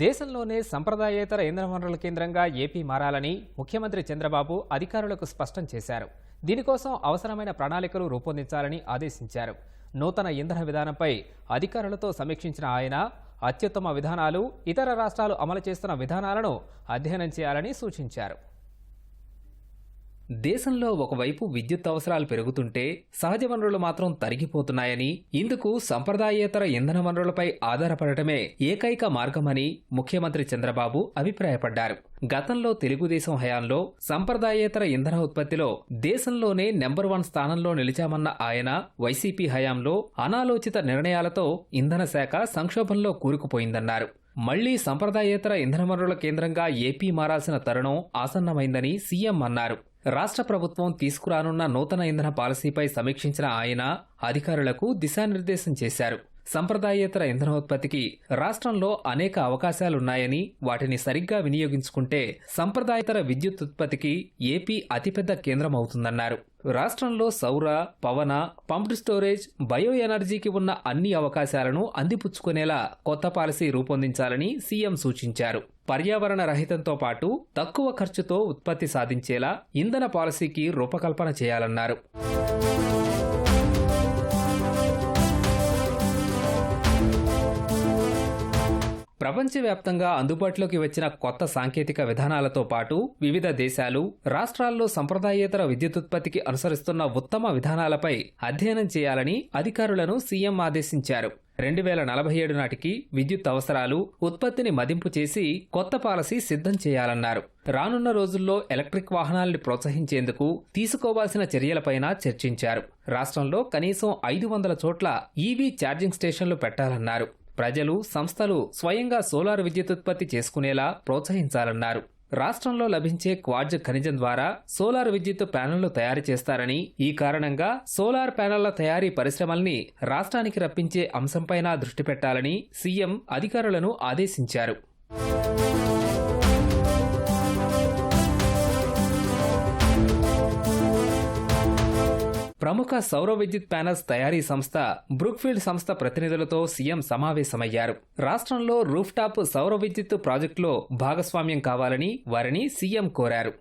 దేశంలోనే సంప్రదాయేతర ఇంధన వనరుల కేంద్రంగా ఏపీ మారాలని ముఖ్యమంత్రి చంద్రబాబు అధికారులకు స్పష్టం చేశారు. దీనికోసం అవసరమైన ప్రణాళికలు రూపొందించాలని ఆదేశించారు. నూతన ఇంధన విధానంపై అధికారులతో సమీక్షించిన ఆయన అత్యుత్తమ విధానాలు ఇతర రాష్ట్రాలు అమలు చేస్తున్న విధానాలను అధ్యయనం చేయాలని సూచించారు. దేశంలో ఒకవైపు విద్యుత్ అవసరాలు పెరుగుతుంటే సహజ వనరులు మాత్రం తరిగిపోతున్నాయని ఇందుకు సంప్రదాయేతర ఇంధన వనరులపై ఆధారపడటమే ఏకైక మార్గమని ముఖ్యమంత్రి చంద్రబాబు అభిప్రాయపడ్డారు. గతంలో తెలుగుదేశం హయాంలో సంప్రదాయేతర ఇంధన ఉత్పత్తిలో దేశంలోనే నెంబర్ వన్ స్థానంలో నిలిచామన్న ఆయన వైసీపీ హయాంలో అనాలోచిత నిర్ణయాలతో ఇంధన శాఖ సంక్షోభంలో కూరుకుపోయిందన్నారు. మళ్ళీ సంప్రదాయేతర ఇంధన వనరుల కేంద్రంగా ఏపీ మారాల్సిన తరుణం ఆసన్నమైందని సీఎం అన్నారు. రాష్ట్ర ప్రభుత్వం తీసుకురానున్న నూతన ఇంధన పాలసీపై సమీక్షించిన ఆయన అధికారులకు దిశానిర్దేశం చేశారు. సంప్రదాయేతర ఇంధనోత్పత్తికి రాష్ట్రంలో అనేక అవకాశాలున్నాయని వాటిని సరిగ్గా వినియోగించుకుంటే సంప్రదాయేతర విద్యుత్ ఉత్పత్తికి ఏపీ అతిపెద్ద కేంద్రం అవుతుందన్నారు రాష్ట్రంలో సౌర పవన పంప్డ్ స్టోరేజ్ బయో ఎనర్జీకి ఉన్న అన్ని అవకాశాలను అందిపుచ్చుకునేలా కొత్త పాలసీ రూపొందించాలని సీఎం సూచించారు. పర్యావరణ రహితంతో పాటు తక్కువ ఖర్చుతో ఉత్పత్తి సాధించేలా ఇంధన పాలసీకి రూపకల్పన చేయాలన్నారు. ప్రపంచవ్యాప్తంగా అందుబాటులోకి వచ్చిన కొత్త సాంకేతిక విధానాలతో పాటు వివిధ దేశాలు రాష్ట్రాల్లో సంప్రదాయేతర విద్యుతుత్పత్తికి అనుసరిస్తున్న ఉత్తమ విధానాలపై అధ్యయనం చేయాలని అధికారులను సీఎం ఆదేశించారు. రెండు వేల నలభై ఏడు నాటికి విద్యుత్ అవసరాలు ఉత్పత్తిని మదింపు చేసి కొత్త పాలసీ సిద్ధం చేయాలన్నారు. రానున్న రోజుల్లో ఎలక్ట్రిక్ వాహనాల్ని ప్రోత్సహించేందుకు తీసుకోవాల్సిన చర్యలపైన చర్చించారు. రాష్ట్రంలో కనీసం ఐదు వందల చోట్ల ఈవీ ఛార్జింగ్ స్టేషన్లు పెట్టాలన్నారు. ప్రజలు సంస్థలు స్వయంగా సోలార్ విద్యుత్ ఉత్పత్తి చేసుకునేలా ప్రోత్సహించాలన్నారు. రాష్ట్రంలో లభించే క్వార్జ్ ఖనిజం ద్వారా సోలార్ విద్యుత్ ప్యానెళ్ళు తయారు చేస్తారని ఈ కారణంగా సోలార్ ప్యానెళ్ళ తయారీ పరిశ్రమల్ని రాష్ట్రానికి రప్పించే అంశంపైన దృష్టి పెట్టాలని సీఎం అధికారులను ఆదేశించారు. ప్రముఖ సౌర విద్యుత్ ప్యానల్స్ తయారీ సంస్థ బ్రూక్ఫీల్డ్ సంస్థ ప్రతినిధులతో సీఎం సమావేశమయ్యారు. రాష్ట్రంలో రూఫ్టాప్ సౌర విద్యుత్ ప్రాజెక్టులో భాగస్వామ్యం కావాలని వారిని సీఎం కోరారు.